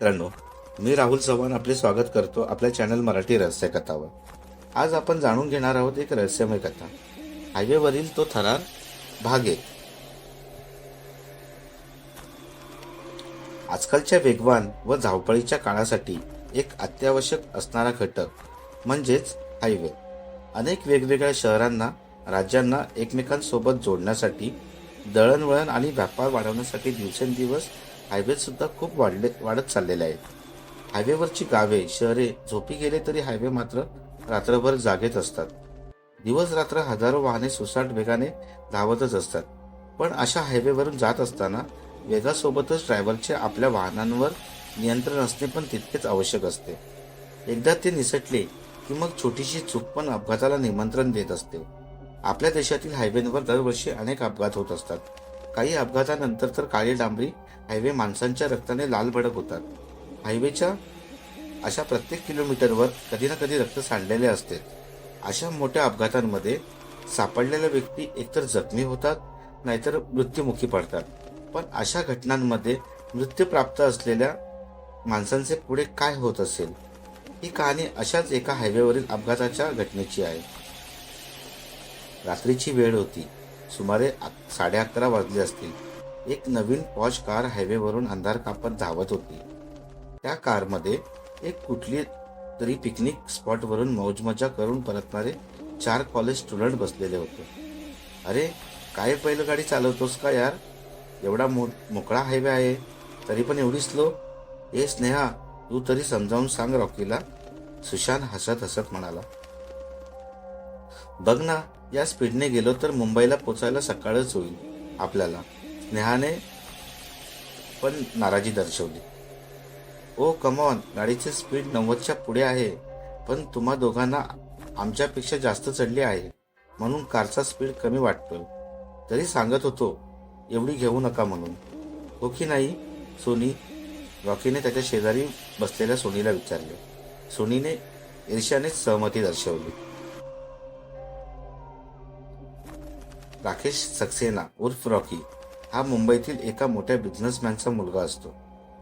मित्रांनो मी राहुल चव्हाण आपले स्वागत करतो आपल्या चॅनल मराठी रहस्य कथावर आज आपण जाणून घेणार आहोत एक रहस्यमय कथा. हायवेवरील तो थरार भाग एक. आजकालच्या वेगवान व धावपळीच्या काळासाठी एक अत्यावश्यक असणारा घटक म्हणजेच हायवे. अनेक वेगवेगळ्या शहरांना राज्यांना एकमेकांसोबत जोडण्यासाठी दळणवळण आणि व्यापार वाढवण्यासाठी दिवसेंदिवस हायवे सुद्धा खूप वाढले वाढत चाललेले आहेत. हायवेवरची गावे शहरे झोपी गेले तरी हायवे मात्र रात्रभर जागेत असतात. दिवस रात्र हजारो वाहने सुसाट वेगाने धावतच असतात. पण अशा हायवेवरून जात असताना वेगासोबतच ड्रायव्हरचे आपल्या वाहनांवर नियंत्रण असणे पण तितकेच आवश्यक असते. एकदा ते निसटले की मग छोटीशी चूक पण अपघाताला निमंत्रण देत असते. आपल्या देशातील हायवेवर दरवर्षी अनेक अपघात होत असतात. काही अपघातानंतर तर काळी डांबरी हायवे माणसांच्या रक्ताने लाल भडक होतात. हायवेच्या अशा प्रत्येक किलोमीटरवर कधी ना कधी रक्त सांडलेले असते. अशा मोठ्या अपघातांमध्ये सापडलेल्या व्यक्ती एकतर जखमी होतात नाहीतर मृत्युमुखी पडतात. पण अशा घटनांमध्ये मृत्यू प्राप्त असलेल्या माणसांचे पुढे काय होत असेल? ही कहाणी अशाच एका हायवेवरील अपघाताच्या घटनेची आहे. रात्रीची वेळ होती. सुमारे साडे अकरा वाजले असतील. एक नवीन पॉश कार हायवेवरून अंधार कापत धावत होती. त्या कारमध्ये एक कुठली तरी पिकनिक स्पॉटवरून मौजमजा करून परतणारे चार कॉलेज स्टुडंट बसलेले होते. अरे काय पहिलं गाडी चालवतोस का यार? एवढा मो मोकळा हायवे आहे. तरी पण एवढी स्लो. ए स्नेहा तू तरी समजावून सांग रॉकीला. सुशांत हसत हसत म्हणाला. बघ ना या स्पीडने गेलो तर मुंबईला पोचायला सकाळच होईल आपल्याला. स्नेहाने पण नाराजी दर्शवली. ओ कमॉन गाडीचे स्पीड नव्वदच्या पुढे आहे पण तुम्हा दोघांना आमच्यापेक्षा जास्त चढली आहे म्हणून कारचा स्पीड कमी वाटतोय. तरी सांगत होतो एवढी घेऊ नका म्हणून. हो की नाही सोनी? रॉकीने त्याच्या शेजारी बसलेल्या सोनीला विचारले. सोनीने ईर्ष्याने सहमती दर्शवली. राकेश सक्सेना उर्फ रॉकी हा मुंबईतील एका मोठ्या बिझनेसमॅनचा मुलगा असतो.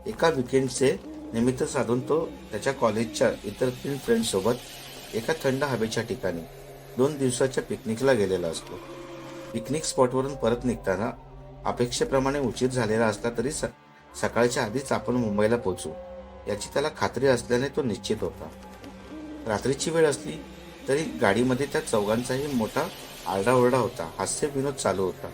एका विकेंडचे निमित्त साधून तो त्याच्या कॉलेजच्या इतर तीन फ्रेंडसोबत एका थंड हवेच्या ठिकाणी दोन दिवसाच्या पिकनिकला गेलेला असतो. पिकनिक स्पॉटवरून परत निघताना अपेक्षेप्रमाणे उचित झालेला असला तरी स- सकाळच्या आधीच आपण मुंबईला पोहोचू याची त्याला खात्री असल्याने तो निश्चित होता. रात्रीची वेळ असली तरी गाडीमध्ये त्या चौघांचाही मोठा आरडाओरडा होता. हास्य विनोद चालू होता.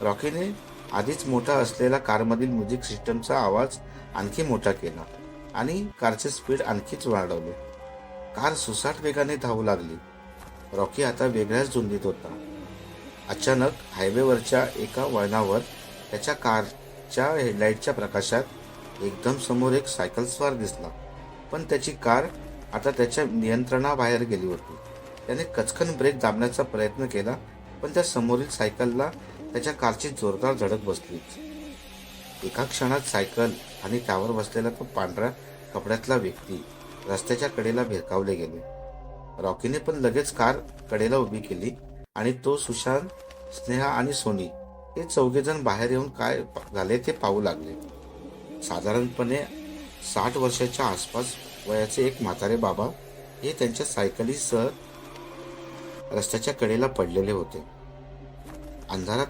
रॉकीने आधीच मोठा असलेला कारमधील म्युझिक सिस्टमचा आवाज आणखी मोठा केला आणि कारचे स्पीड आणखीच वाढवले. कार सुसाट वेगाने धावू लागली. रॉकी आता वेगळ्याच धुंदीत होता. अचानक हायवेवरच्या एका वळणावर त्याच्या कारच्या हेडलाईटच्या प्रकाशात एकदम समोर एक सायकल स्वार दिसला. पण त्याची कार आता त्याच्या नियंत्रणाबाहेर गेली होती. त्याने कचकन ब्रेक दाबण्याचा प्रयत्न केला पण त्या समोरील सायकलला त्याच्या कारची जोरदार धडक बसली. एका क्षणात सायकल आणि त्यावर बसलेला तो पांढऱ्या कपड्यातला व्यक्ती रस्त्याच्या कडेला भिरकावले गेले. रॉकीने पण लगेच कार कडेला उभी केली आणि तो सुशांत स्नेहा आणि सोनी हे चौघेजण बाहेर येऊन काय झाले ते पाहू लागले. साधारणपणे साठ वर्षाच्या आसपास वयाचे एक म्हातारे बाबा हे त्यांच्या सायकलीसह रस्त्याच्या कडेला पडलेले होते. अंधारात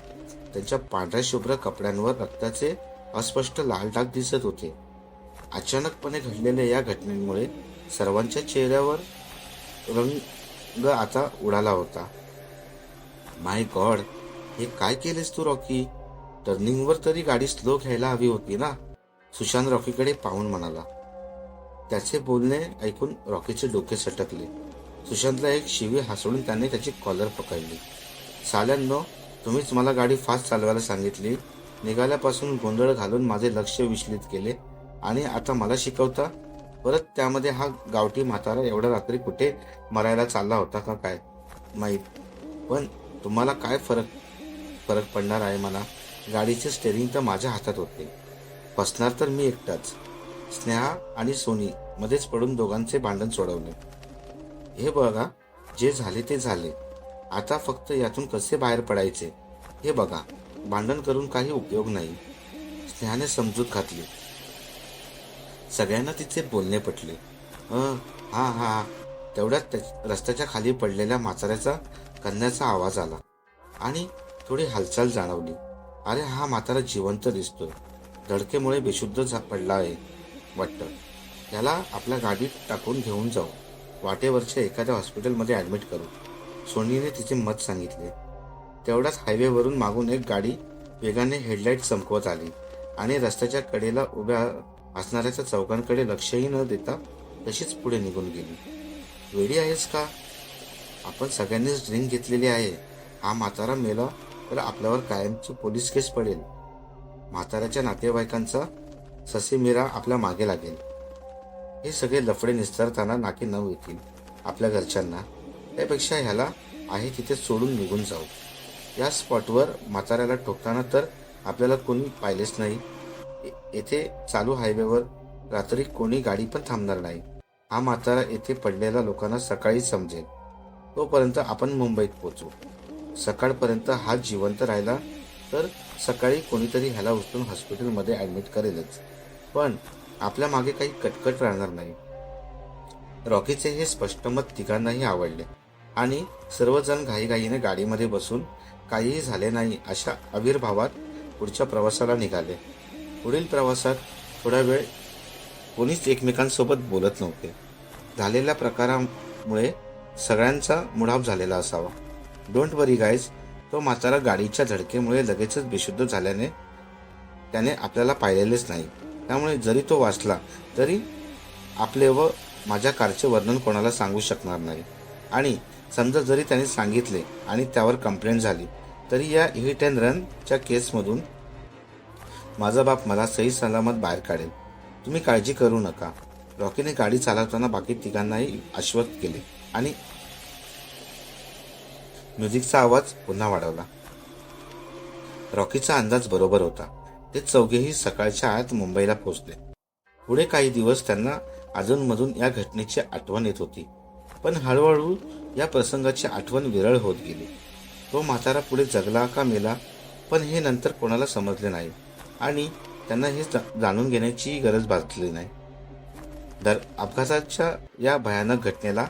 त्यांच्या पांढऱ्या शुभ्र कपड्यांवर रक्ताचे अस्पष्ट लाल डाग दिसत होते. अचानकपणे घडलेल्या या घटनेमुळे सर्वांच्या चेहऱ्यावर रंग आता उडाला होता. माय गॉड हे काय केलेस तू रॉकी? टर्निंगवर तरी गाडी स्लो घ्यायला हवी होती ना? सुशांत रॉकीकडे पाहून म्हणाला. त्याचे बोलणे ऐकून रॉकीचे डोके सटकले. सुशांतला एक शिवी हसवून त्याने त्याची कॉलर पकडली. साल्यांनो तुम्हीच मला गाडी फास्ट चालवायला सांगितली. निघाल्यापासून गोंधळ घालून माझे लक्ष विचलित केले. आणि आता मला शिकवता? परत त्यामध्ये हा गावठी म्हातारा एवढ्या रात्री कुठे मरायला चालला होता का काय? माहीत. पण तुम्हाला काय फरक फरक पडणार आहे मला? गाडीचे स्टेरिंग तर माझ्या हातात होते. फसणार तर मी एकटाच. स्नेहा आणि सोनी मध्येच पडून दोघांचे भांडण सोडवले. हे बघा जे झाले ते झाले. आता फक्त यातून कसे बाहेर पडायचे? हे बघा भांडण करून काही उपयोग नाही. स्नेहाने समजूत घातली. सगळ्यांना तिचे बोलणे पटले. हा हा तेवढ्यात त्या- रस्त्याच्या खाली पडलेल्या म्हाताऱ्याचा कन्याचा आवाज आला आणि थोडी हालचाल जाणवली. अरे हा म्हातारा जिवंत दिसतोय. धडकेमुळे बेशुद्ध झा- पडला आहे वाटतं. त्याला आपल्या गाडीत टाकून घेऊन जाऊ. वाटेवरच्या एखाद्या हॉस्पिटलमध्ये ॲडमिट करू. सोनीने तिचे मत सांगितले. तेवढ्याच हायवेवरून मागून एक गाडी वेगाने हेडलाईट चमकवत आली आणि रस्त्याच्या कडेला उभ्या असणाऱ्याच्या चौकांकडे लक्षही न देता तशीच पुढे निघून गेली. वेळी आहेस का? आपण सगळ्यांनीच ड्रिंक घेतलेली आहे. हा म्हातारा मेला तर आपल्यावर कायमची पोलीस केस पडेल. म्हाताऱ्याच्या नातेवाईकांचा ससेमिरा आपल्या मागे लागेल. हे सगळे लफडे निस्तारताना नाकी न येतील आपल्या घरच्यांना. त्यापेक्षा ह्याला आहे तिथे सोडून निघून जाऊ. या स्पॉटवर म्हाताऱ्याला ठोकताना तर आपल्याला कोणी पाहिलेच नाही. येथे चालू हायवेवर रात्री कोणी गाडी पण थांबणार नाही. हा म्हातारा येथे पडलेल्या लोकांना सकाळी समजेल. तोपर्यंत आपण मुंबईत पोचू सकाळपर्यंत हा जिवंत राहिला तर सकाळी कोणीतरी ह्याला उचलून हॉस्पिटलमध्ये ॲडमिट करेलच. पण आपल्या मागे काही कटकट राहणार नाही. रॉकीचे हे स्पष्ट मत तिघांनाही आवडले. आणि सर्वजण घाईघाईने गाडीमध्ये बसून काहीही झाले नाही अशा आविर्भावात पुढच्या प्रवासाला निघाले. पुढील प्रवासात थोडा वेळ कोणीच एकमेकांसोबत बोलत नव्हते. झालेल्या प्रकारामुळे सगळ्यांचा मुडाप झालेला असावा. डोंट वरी गाईज तो म्हातारा गाडीच्या झडकेमुळे लगेचच बेशुद्ध झाल्याने त्याने आपल्याला पाहिलेलेच नाही. त्यामुळे जरी तो वाचला तरी आपले व माझ्या कारचे वर्णन कोणाला सांगू शकणार नाही. आणि समजा जरी त्याने सांगितले आणि त्यावर कंप्लेंट झाली तरी या हिट अँड रनच्या केसमधून माझा बाप मला सही सलामत बाहेर काढेल. तुम्ही काळजी करू नका. रॉकीने गाडी चालवताना बाकी तिघांनाही आश्वस्त केले आणि म्युझिकचा आवाज पुन्हा वाढवला. रॉकीचा अंदाज बरोबर होता. ते चौघेही सकाळच्या आत मुंबईला पोहोचले. पुढे काही दिवस त्यांना अजूनमधून या घटनेची आठवण येत होती. पण हळूहळू या प्रसंगाची आठवण विरळ होत गेली. तो म्हातारा पुढे जगला का मेला पण हे नंतर कोणाला समजले नाही. आणि त्यांना हे जा- जाणून घेण्याची गरज भासली नाही. दर अपघाताच्या या भयानक घटनेला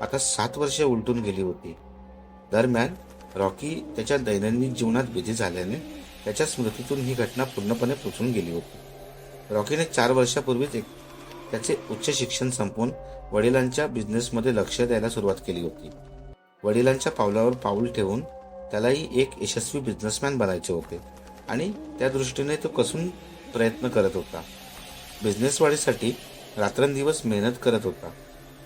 आता सात वर्षे उलटून गेली होती. दरम्यान रॉकी त्याच्या दैनंदिन जीवनात बिझी झाल्याने त्याच्या स्मृतीतून ही घटना पूर्णपणे पुसून गेली होती. रॉकीने चार वर्षापूर्वीच एक त्याचे उच्च शिक्षण संपवून वडिलांच्या बिझनेसमध्ये लक्ष द्यायला सुरुवात केली होती. वडिलांच्या पावलावर पाऊल ठेवून त्यालाही एक यशस्वी बिझनेसमॅन बनायचे होते आणि त्या दृष्टीने तो कसून प्रयत्न करत होता. बिझनेस वाढीसाठी रात्रंदिवस मेहनत करत होता.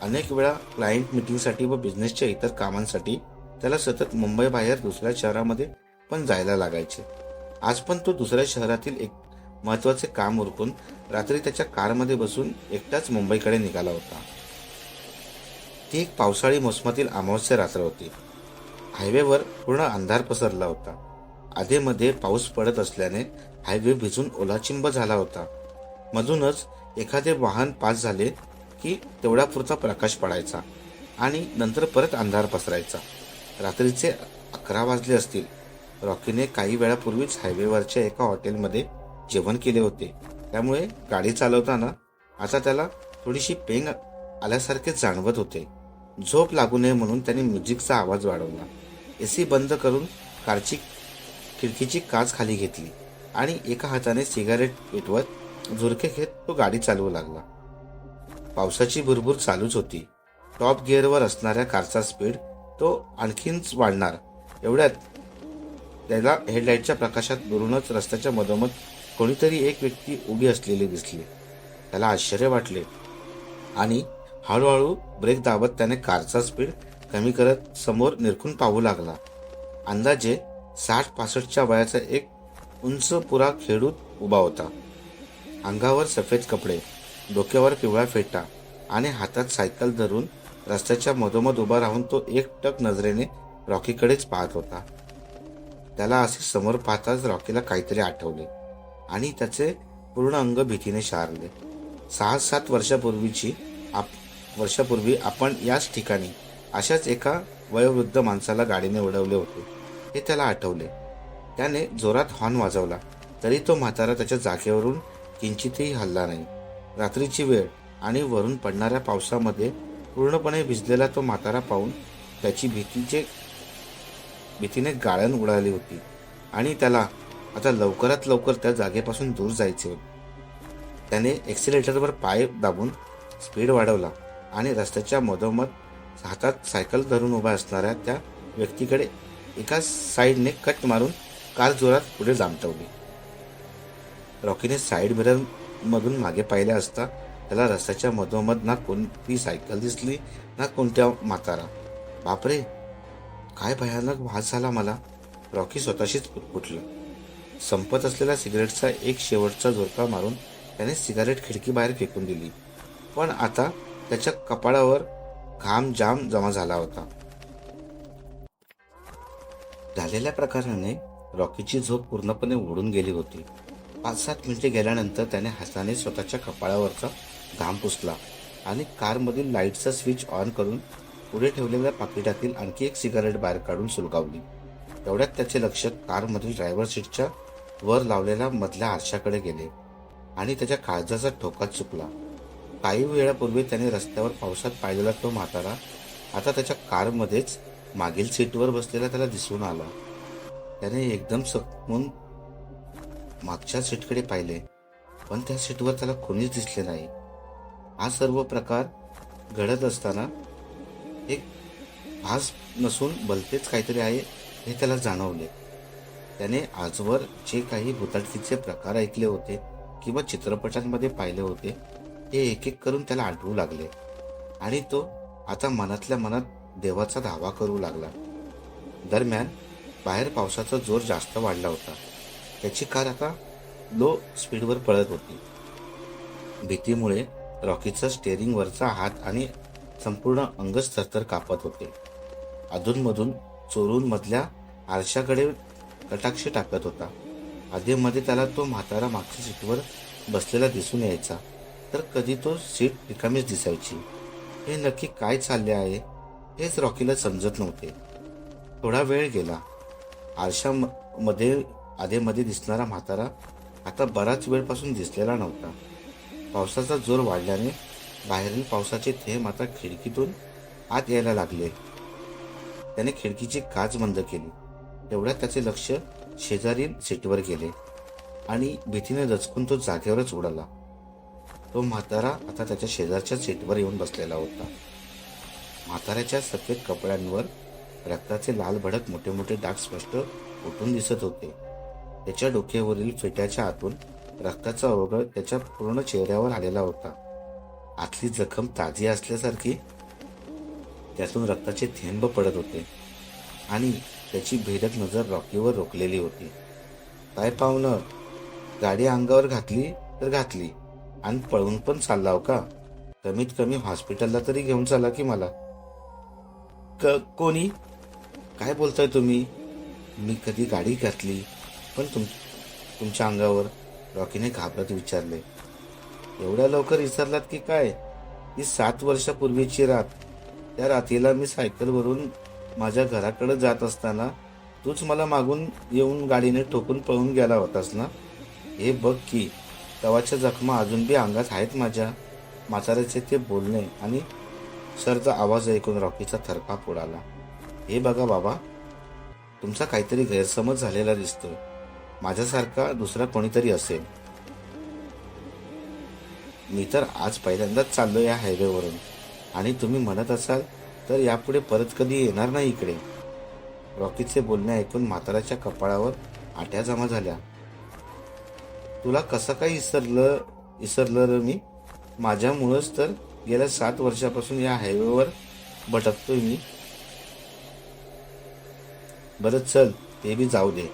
अनेक वेळा क्लायंट मीटिंगसाठी व बिझनेसच्या इतर कामांसाठी त्याला सतत मुंबईबाहेर दुसऱ्या शहरामध्ये पण जायला लागायचे. आज पण तो दुसऱ्या शहरातील एक महत्त्वाचे काम उरकून रात्री त्याच्या कारमध्ये बसून एकटाच मुंबईकडे निघाला होता. ती एक पावसाळी मोसमातील अमावस्या रात्र होती. हायवेवर पूर्ण अंधार पसरला होता. आधेमध्ये पाऊस पडत असल्याने हायवे भिजून ओलाचिंब झाला होता. मधूनच एखादे वाहन पास झाले की तेवढ्यापुरता प्रकाश पडायचा आणि नंतर परत अंधार पसरायचा. रात्रीचे अकरा वाजले असतील. रॉकीने काही वेळापूर्वीच हायवेवरच्या एका हॉटेलमध्ये जेवण केले होते. त्यामुळे गाडी चालवताना आता त्याला थोडीशी पेंग आल्यासारखे जाणवत होते. झोप लागू नये म्हणून त्याने म्युझिकचा आवाज वाढवला. ए सी बंद करून कारची खिडकीची काच खाली घेतली आणि एका हाताने सिगारेट पेटवत झुरके घेत तो गाडी चालवू लागला. पावसाची भुरभूर चालूच होती. टॉप गिअरवर असणाऱ्या कारचा स्पीड तो आणखीनच वाढणार एवढ्यात त्याला हेडलाईटच्या प्रकाशात भरूनच रस्त्याच्या मधोमध कोणीतरी एक व्यक्ती उभी असलेली दिसली. त्याला आश्चर्य वाटले. आणि हळूहळू ब्रेक दाबत त्याने कारचा स्पीड कमी करत समोर निरखून पाहू लागला. अंदाजे साठ पासष्टच्या वयाचा एक उंच पुरा खेडूत उभा होता. अंगावर सफेद कपडे डोक्यावर पिवळा फेटा आणि हातात सायकल धरून रस्त्याच्या मधोमध उभा राहून तो एक टक नजरेने रॉकीकडेच पाहत होता. त्याला असे समोर पाहताच रॉकीला काहीतरी आठवले आणि त्याचे पूर्ण अंग भीतीने शारले. सहा सात वर्षापूर्वीची आप वर्षापूर्वी आपण याच ठिकाणी अशाच एका वयोवृद्ध माणसाला गाडीने उडवले होते. हे त्याला आठवले. त्याने जोरात हॉर्न वाजवला. तरी तो म्हातारा त्याच्या जागेवरून किंचितही हल्ला नाही. रात्रीची वेळ आणि वरून पडणाऱ्या पावसामध्ये पूर्णपणे भिजलेला तो म्हातारा पाहून त्याची भीतीचे भीतीने गाळण उडाली होती. आणि त्याला आता लवकरात लवकर त्या जागेपासून दूर जायचे होते. त्याने एक्सिलेटरवर पाय दाबून स्पीड वाढवला आणि रस्त्याच्या मधोमध हातात सायकल धरून उभा असणाऱ्या त्या व्यक्तीकडे एका साईडने कट मारून कार जोरात पुढे जामटवली रॉकीने साईड मिरर मधून मागे पाहिले असता त्याला रस्त्याच्या मधोमध ना कोणती सायकल दिसली ना कोणत्या म्हातारा. बापरे! काय भयानक भास झाला मला? रॉकी स्वतःशीच पुटपुटलं संपत असलेला सिगारेटचा एक शेवटचा झोरका मारून त्याने सिगारेट खिडकी बाहेर फेकून दिली. पण आता त्याच्या कपाळावर घाम जाम जमा झाला होता. झालेल्या प्रकाराने रॉकीची झोप पूर्णपणे उडून गेली होती. पाच सात मिनिटे गेल्यानंतर त्याने हाताने स्वतःच्या कपाळावरचा घाम पुसला आणि कारमधील लाईटचा स्विच ऑन करून पुढे ठेवलेल्या पाकिटातील आणखी एक सिगारेट बाहेर काढून सुलगावली. तेवढ्यात त्याचे लक्ष कारमधील ड्रायव्हर सीटच्या वर लावलेल्या मधल्या आरशाकडे गेले आणि त्याच्या काळजाचा ठोका चुकला. काही वेळापूर्वी त्याने रस्त्यावर पावसात पाहिलेला तो म्हातारा आता त्याच्या कारमध्येच मागील सीटवर बसलेला त्याला दिसून आला. त्याने एकदम सकमून मागच्या सीटकडे पाहिले पण त्या सीटवर त्याला कोणीच दिसले नाही. हा सर्व प्रकार घडत असताना एक भास नसून भलतेच काहीतरी आहे हे त्याला जाणवले. त्याने आजवर जे काही भूताटकीचे प्रकार ऐकले होते किंवा चित्रपटांमध्ये पाहिले होते ते एक एक करून त्याला आठवू लागले. आणि तो आता मनातल्या मनात देवाचा धावा करू लागला. दरम्यान बाहेर पावसाचा जोर जास्त वाढला होता. त्याची कार आता लो स्पीडवर पळत होती. भीतीमुळे रॉकीचा स्टेअरिंगवरचा हात आणि संपूर्ण अंग थरथर कापत होते. अधूनमधून चोरून मधल्या आरशाकडे कटाक्ष टाकत होता. आधीमध्ये त्याला तो म्हातारा मागच्या सीटवर बसलेला दिसून यायचा. तर कधी तो सीट रिकामीच दिसायची. हे नक्की काय चालले आहे हेच रॉकीला समजत नव्हते. थोडा वेळ गेला. आरशामध्ये आधेमध्ये दिसणारा म्हातारा आता बराच वेळपासून दिसलेला नव्हता. पावसाचा जोर वाढल्याने बाहेरील पावसाचे थेंब आता खिडकीतून आत यायला लागले. त्याने खिडकीची काच बंद केली. तेवढ्यात त्याचे लक्ष शेजारील सीटवर गेले आणि भीतीने दचकून तो जागेवरच उडाला. तो म्हातारा आता त्याच्या शेजारच्या सीटवर येऊन बसलेला होता. म्हाताऱ्याच्या सफेद कपड्यांवर रक्ताचे लाल भडक मोठे मोठे डाग स्पष्ट उठून दिसत होते. त्याच्या डोक्यावरील फेट्याच्या आतून रक्ताचा ओघळ त्याच्या पूर्ण चेहऱ्यावर आलेला होता. आतली जखम ताजी असल्यासारखी. त्यातून रक्ताचे थेंब पडत होते. आणि त्याची भेदक नजर रॉकीवर रोखलेली होती. काय पाहुणं गाडी अंगावर घातली तर घातली. आणि पळून पण चाललाव का? कमीत कमी हॉस्पिटलला तरी घेऊन चाला की मला. क कोणी? काय बोलताय तुम्ही? मी कधी गाडी घातली पण तुम तुमच्या अंगावर रॉकीने घाबरत विचारले. एवढ्या लवकर विसरलात की काय? ही सात वर्षापूर्वीची रात. त्या रात्रीला मी सायकलवरून माझ्या घराकडे जात असताना तूच मला मागून येऊन गाडीने ठोकून पळून गेला होतास ना? हे बघ की तवाच्या जखमा अजून बी अंगात आहेत माझ्या. म्हाताऱ्याचे ते बोलणे आणि सरचा आवाज ऐकून रॉकीचा थरकाप उडाला. हे बघा बाबा तुमचा काहीतरी गैरसमज झालेला दिसतोय. माझ्यासारखा दुसरा कोणीतरी असेल. मी तर आज पहिल्यांदाच चाललो या हायवेवरून आणि तुम्ही म्हणत असाल तर यापुढे परत कधी येणार नाही इकडे. रॉकीचे बोलणे ऐकून म्हाताऱ्याच्या कपाळावर आट्या जमा झाल्या. तुला कसं काय विसरलं विसरलं र मी? माझ्यामुळंच तर गेल्या सात वर्षापासून या हायवेवर भटकतोय मी. बरं चल ते बी जाऊ दे.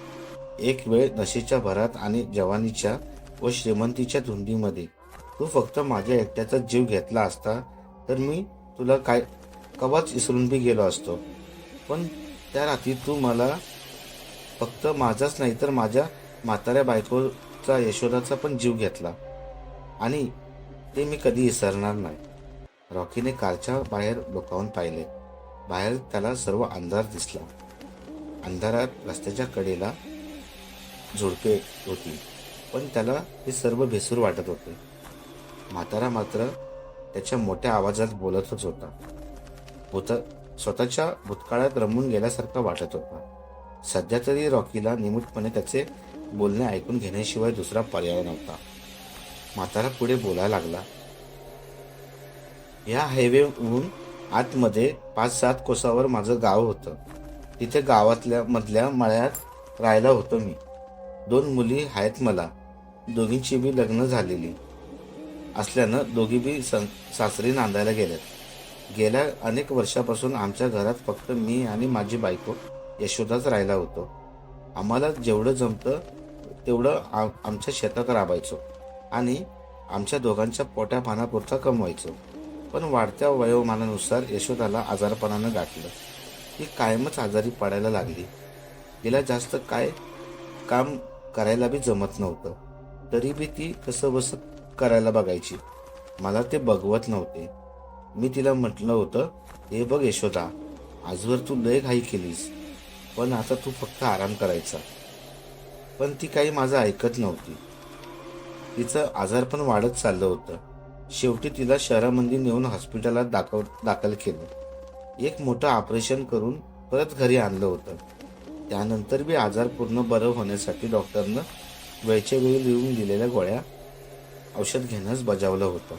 एक वेळ नशेच्या भरात आणि जवानीच्या व श्रीमंतीच्या धुंदीमध्ये. तू फक्त माझ्या एकट्याचा जीव घेतला असता तर मी तुला काय कवाच विसरून बी गेलो असतो. पण त्या रात्री तू मला फक्त माझाच नाही तर माझ्या म्हाताऱ्या बायकोचा यशोदाचा पण जीव घेतला. आणि ते मी कधी विसरणार नाही. रॉकीने कारच्या बाहेर डोकावून पाहिले. बाहेर त्याला सर्व अंधार दिसला. अंधारात रस्त्याच्या कडेला झुडपे होती. पण त्याला हे सर्व भेसूर वाटत होते. म्हातारा मात्र त्याच्या मोठ्या आवाजात बोलतच होता. भूत स्वतःच्या भूतकाळात रमून गेल्यासारखा वाटत होता. सध्या तरी रॉकीला निमूटपणे त्याचे बोलणे ऐकून घेण्याशिवाय दुसरा पर्याय नव्हता. म्हातारा पुढे बोलायला लागला. या हायवेहून आतमध्ये पाच सात कोसावर माझं गाव होतं. तिथे गावातल्या मधल्या मळ्यात राहायला होतो मी. दोन मुली आहेत मला. दोघींची बी लग्न झालेली. असल्यानं दोघी बी सं सासरी नांदायला गेल्यात गेल्या अनेक वर्षापासून आमच्या घरात फक्त मी आणि माझी बायको यशोदाच राहिला होतो. आम्हाला जेवढं जमतं तेवढं आ आमच्या शेतात राबायचो आणि आमच्या दोघांच्या पोट्या पानापुरता कमवायचो. पण वाढत्या वयोमानानुसार यशोदाला आजारपणानं गाठलं. ती कायमच आजारी पडायला लागली. तिला जास्त काय काम करायला बी जमत नव्हतं. तरी बी ती कसं बसं करायला बघायची. मला ते बघवत नव्हते. मी तिला म्हटलं होतं हे बघ यशोदा आजवर तू लय घाई केलीस पण आता तू फक्त आराम करायचा. पण ती काही माझं ऐकत नव्हती. तिचं आजारपण वाढत चाललं होतं. शेवटी तिला शहरामध्ये नेऊन हॉस्पिटलात दाखव दाखल केलं. एक मोठं ऑपरेशन करून परत घरी आणलं होतं. त्यानंतर बी आजार पूर्ण बरं होण्यासाठी डॉक्टरनं वेळच्या वेळी लिहून दिलेल्या गोळ्या औषध घेण्यास बजावलं होतं.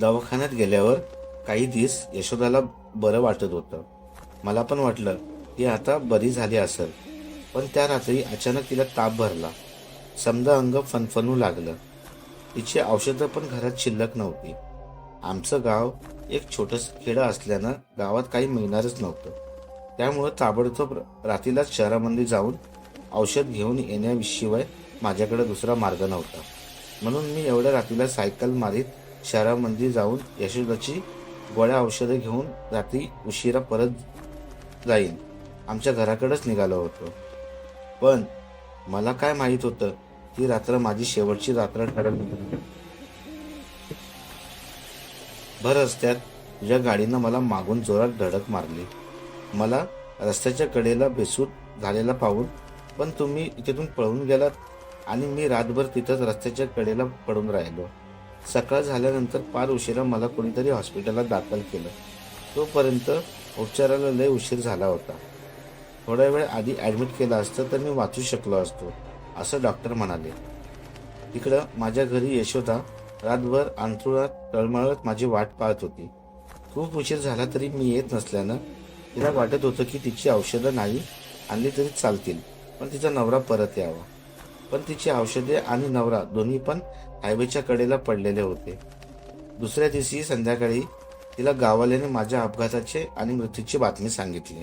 दवाखान्यात गेल्यावर काही दिवस यशोदाला बरं वाटत होतं. मला पण वाटलं ती आता बरी झाली असेल. पण त्या रात्री अचानक तिला ताप भरला. समजा अंग फनफनू लागलं. तिची औषधं पण घरात शिल्लक नव्हती. आमचं गाव एक छोटस खेडं असल्यानं गावात काही मिळणारच नव्हतं. त्यामुळं ताबडतोब रात्रीलाच शहरामध्ये जाऊन औषध घेऊन येण्याशिवाय माझ्याकडे दुसरा मार्ग नव्हता. म्हणून मी एवढ्या रात्रीला सायकल मारीत शहरामध्ये जाऊन यशोदाची गोळ्या औषधं घेऊन रात्री उशिरा परत जाईन. आमच्या घराकडेच निघालो होतो. पण मला काय माहीत होतं? ती रात्र माझी शेवटची रात्र ठरली. भर रस्त्यात तुझ्या गाडीनं मला मागून जोरात धडक मारली. मला रस्त्याच्या कडेला बेसूट झालेला पाहून पण तुम्ही तिथून पळून गेलात आणि मी रातभर तिथंच रस्त्याच्या कडेला पडून राहिलो. सकाळ झाल्यानंतर फार उशिरा मला कोणीतरी हॉस्पिटलात दाखल केलं. तोपर्यंत उपचाराला लय उशीर झाला होता. थोड्या वेळ आधी ॲडमिट केलं असतं तर मी वाचू शकलो असतो असं डॉक्टर म्हणाले. तिकडं माझ्या घरी यशोदा रातभर अंथरुणात तळमळत माझी वाट पाहत होती. खूप उशीर झाला तरी मी येत नसल्यानं तिला वाटत होतं की तिची औषधं नाही आणली तरी चालतील. पण तिचा नवरा परत यावा. पण तिची औषधे आणि नवरा दोन्ही पण हायवेच्या कडेला पडलेले होते. दुसऱ्या दिवशी संध्याकाळी तिला गावाल्याने माझ्या अपघाताचे आणि मृत्यूची बातमी सांगितली.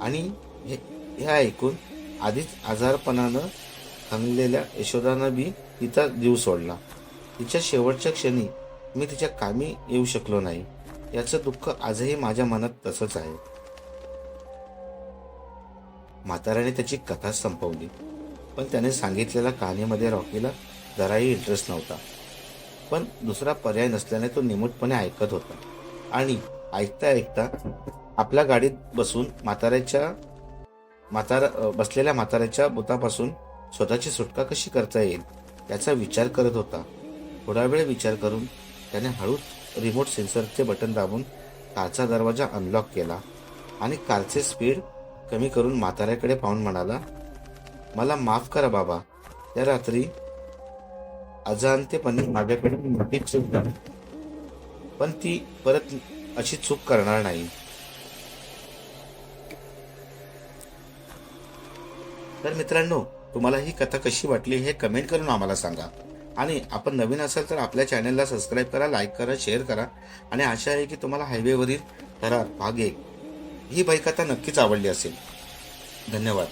आणि हे हे ऐकून आधीच आजारपणानं खंगलेल्या यशोदानं बी तिचा जीव सोडला. तिच्या शेवटच्या क्षणी मी तिच्या कामी येऊ शकलो नाही. याचं दुःख आजही माझ्या मनात तसंच आहे. म्हाताऱ्याने त्याची कथा संपवली. पण त्याने सांगितलेल्या कहाणीमध्ये रॉकीला जराही इंटरेस्ट नव्हता. पण दुसरा पर्याय नसल्याने तो निमूटपणे ऐकत होता. आणि ऐकता ऐकता आपल्या गाडीत बसून म्हाताऱ्याच्या म्हातारा बसलेल्या म्हाताऱ्याच्या बुतापासून स्वतःची सुटका कशी करता येईल याचा विचार करत होता. थोडा वेळ विचार करून त्याने हळूच रिमोट सेन्सरचे बटन दाबून कारचा दरवाजा अनलॉक केला आणि कारचे स्पीड कमी करून म्हाताऱ्याकडे पाहून म्हणाला मला माफ करा बाबा. त्या रात्री अजाणतेपणे माझ्याकडे मोठी चूक झाली. पण ती परत अशी चूक करणार नाही. तर मित्रांनो तुम्हाला ही कथा कशी वाटली हे कमेंट करून आम्हाला सांगा. आणि आपण नवीन असाल तर आपल्या चॅनलला सबस्क्राईब करा लाईक करा शेअर करा. आणि आशा आहे की तुम्हाला हायवेवरील थरार भाग एक ही बाईक आता नक्कीच आवडली असेल. धन्यवाद.